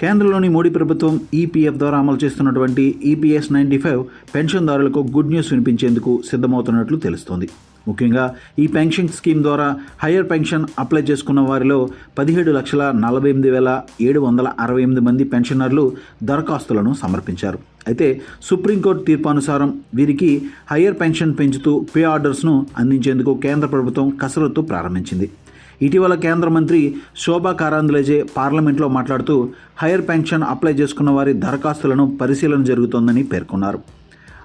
కేంద్రంలోని మోడీ ప్రభుత్వం ఈపీఎఫ్ ద్వారా అమలు చేస్తున్నటువంటి ఈపీఎస్ నైంటీ ఫైవ్ పెన్షన్దారులకు గుడ్ న్యూస్ వినిపించేందుకు సిద్ధమవుతున్నట్లు తెలుస్తోంది. ముఖ్యంగా ఈ పెన్షన్ స్కీమ్ ద్వారా హయ్యర్ పెన్షన్ అప్లై చేసుకున్న వారిలో పదిహేడు లక్షల నలభై ఎనిమిది వేల ఏడు వందల అరవై ఎనిమిది మంది పెన్షనర్లు దరఖాస్తులను సమర్పించారు. అయితే సుప్రీంకోర్టు తీర్పానుసారం వీరికి హయ్యర్ పెన్షన్ పెంచుతూ పే ఆర్డర్స్ను అందించేందుకు కేంద్ర ప్రభుత్వం కసరత్తు ప్రారంభించింది. ఇటీవల కేంద్ర మంత్రి శోభా కారాందులేజే పార్లమెంట్లో మాట్లాడుతూ హైయర్ పెన్షన్ అప్లై చేసుకున్న వారి దరఖాస్తులను పరిశీలన జరుగుతోందని పేర్కొన్నారు.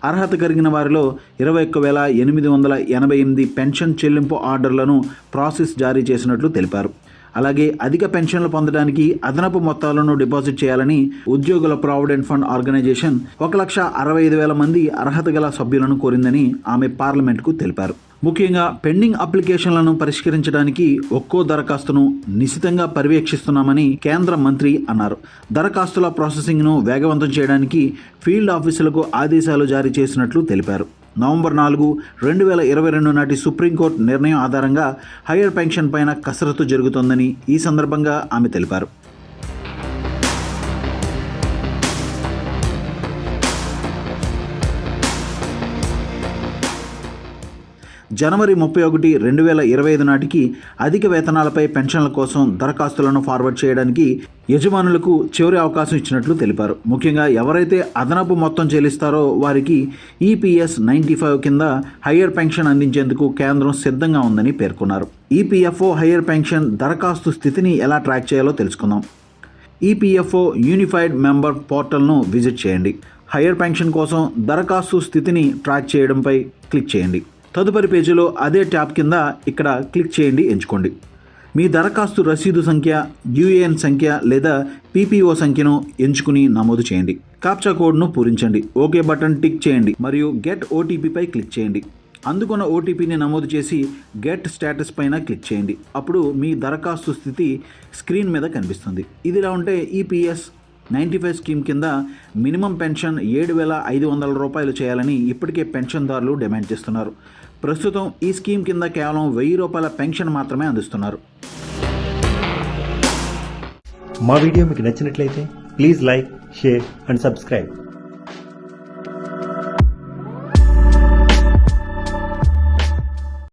అర్హత కలిగిన వారిలో ఇరవై ఒక్క వేల ఎనిమిది వందల ఎనభై ఎనిమిది పెన్షన్ చెల్లింపు ఆర్డర్లను ప్రాసెస్ జారీ చేసినట్లు తెలిపారు. అలాగే అధిక పెన్షన్లు పొందడానికి అదనపు మొత్తాలను డిపాజిట్ చేయాలని ఉద్యోగుల ప్రావిడెంట్ ఫండ్ ఆర్గనైజేషన్ ఒక లక్ష అరవై ఐదు వేల మంది అర్హత గల సభ్యులను కోరిందని ఆమె పార్లమెంట్కు తెలిపారు. ముఖ్యంగా పెండింగ్ అప్లికేషన్లను పరిష్కరించడానికి ఒక్కో దరఖాస్తును నిశితంగా పర్యవేక్షిస్తున్నామని కేంద్ర మంత్రి అన్నారు. దరఖాస్తుల ప్రాసెసింగ్ను వేగవంతం చేయడానికి ఫీల్డ్ ఆఫీసులకు ఆదేశాలు జారీ చేసినట్లు తెలిపారు. నవంబర్ నాలుగు రెండు వేల ఇరవై రెండు నాటి సుప్రీంకోర్టు నిర్ణయం ఆధారంగా హయ్యర్ పెన్షన్ పైన కసరత్తు జరుగుతోందని ఈ సందర్భంగా ఆమె తెలిపారు. జనవరి ముప్పై ఒకటి రెండు వేల ఇరవై ఐదు నాటికి అధిక వేతనాలపై పెన్షన్ల కోసం దరఖాస్తులను ఫార్వర్డ్ చేయడానికి యజమానులకు చివరి అవకాశం ఇచ్చినట్లు తెలిపారు. ముఖ్యంగా ఎవరైతే అదనపు మొత్తం చెల్లిస్తారో వారికి ఈపీఎస్ నైంటీ ఫైవ్ కింద హయ్యర్ పెన్షన్ అందించేందుకు కేంద్రం సిద్ధంగా ఉందని పేర్కొన్నారు. ఈపీఎఫ్ఓ హయ్యర్ పెన్షన్ దరఖాస్తు స్థితిని ఎలా ట్రాక్ చేయాలో తెలుసుకుందాం. ఈపీఎఫ్ఓ యూనిఫైడ్ మెంబర్ పోర్టల్ను విజిట్ చేయండి. హయ్యర్ పెన్షన్ కోసం దరఖాస్తు స్థితిని ట్రాక్ చేయడంపై క్లిక్ చేయండి. తదుపరి పేజీలో అదే ట్యాబ్ కింద ఇక్కడ క్లిక్ చేయండి ఎంచుకోండి. మీ దరఖాస్తు రసీదు సంఖ్య యూఏఎన్ సంఖ్య లేదా పీపీఓ సంఖ్యను ఎంచుకుని నమోదు చేయండి. కాప్చా కోడ్ను పూరించండి. ఓకే బటన్ టిక్ చేయండి మరియు గెట్ ఓటీపీపై క్లిక్ చేయండి. అందుకున్న ఓటీపీని నమోదు చేసి గెట్ స్టేటస్ పైన క్లిక్ చేయండి. అప్పుడు మీ దరఖాస్తు స్థితి స్క్రీన్ మీద కనిపిస్తుంది. ఇదిలా ఉంటే ఈపీఎస్ నైంటీ ఫైవ్ స్కీమ్ కింద మినిమం పెన్షన్ ఏడు వేల ఐదు వందల రూపాయలు చేయాలని ఇప్పటికే పెన్షన్దారులు డిమాండ్ చేస్తున్నారు. ప్రస్తుతం ఈ స్కీమ్ కింద కేవలం వెయ్యి రూపాయల పెన్షన్ మాత్రమే అందిస్తున్నారు. మా వీడియో మీకు నచ్చినట్లయితే please like share and subscribe.